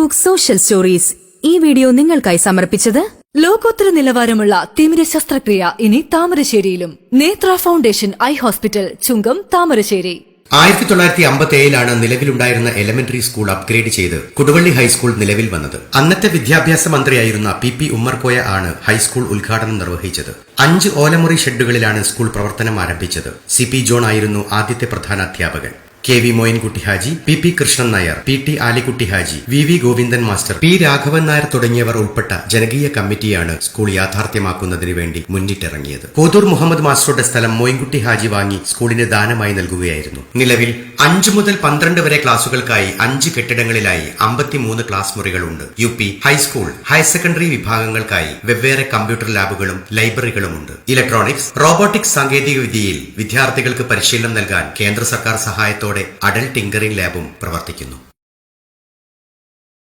Book social stories ഈ video നിങ്ങൾക്കായി സമർപ്പിച്ചത് ലോകോത്തര നിലവാരമുള്ള തിമിര ശസ്ത്രക്രിയ ഇനി താമരശ്ശേരിയിലും. Nethra foundation eye hospital Chungam Thamarassery. ആയിരത്തി തൊള്ളായിരത്തി അമ്പത്തി ഏഴിലാണ് നിലവിലുണ്ടായിരുന്ന എലമെന്ററി സ്കൂൾ അപ്ഗ്രേഡ് ചെയ്ത് കൊടുവള്ളി ഹൈസ്കൂൾ നിലവിൽ വന്നത്. അന്നത്തെ വിദ്യാഭ്യാസ മന്ത്രിയായിരുന്ന പി പി ഉമ്മർകോയ ആണ് ഹൈസ്കൂൾ ഉദ്ഘാടനം നിർവഹിച്ചത്. അഞ്ച് ഓലമുറി ഷെഡുകളിലാണ് സ്കൂൾ പ്രവർത്തനം ആരംഭിച്ചത്. സി പി ജോൺ ആയിരുന്നു ആദ്യത്തെ പ്രധാന അധ്യാപകൻ K V Moinkutty Haji P P Krishnan Nair P T Alikutty Haji V V Govindan master P Raghavan Nair തുടങ്ങിയവർ ഉൾപ്പെട്ട ജനകീയ കമ്മിറ്റിയാണ് സ്കൂൾ യാഥാർത്ഥ്യമാക്കുന്നതിനു വേണ്ടി മുന്നിട്ടിറങ്ങിയത്. കോതൂർ മുഹമ്മദ് മാസ്റ്ററുടെ സ്ഥലം മോയിൻകുട്ടി ഹാജി വാങ്ങി സ്കൂളിന് ദാനമായി നൽകുകയായിരുന്നു. നിലവിൽ അഞ്ചു മുതൽ പന്ത്രണ്ട് വരെ ക്ലാസുകൾക്കായി അഞ്ച് കെട്ടിടങ്ങളിലായി അമ്പത്തിമൂന്ന് class മുറികളുണ്ട്. U P high school higher secondary വിഭാഗങ്ങൾക്കായി വെവ്വേറെ കമ്പ്യൂട്ടർ ലാബുകളും ലൈബ്രറികളുമുണ്ട്. ഇലക്ട്രോണിക്സ് റോബോട്ടിക്സ് സാങ്കേതിക വിദ്യയിൽ വിദ്യാർത്ഥികൾക്ക് പരിശീലനം നൽകാൻ കേന്ദ്ര സർക്കാർ സഹായത്തോടെ അഡൽ ടിങ്കറിംഗ് ലാബും പ്രവർത്തിക്കുന്നു.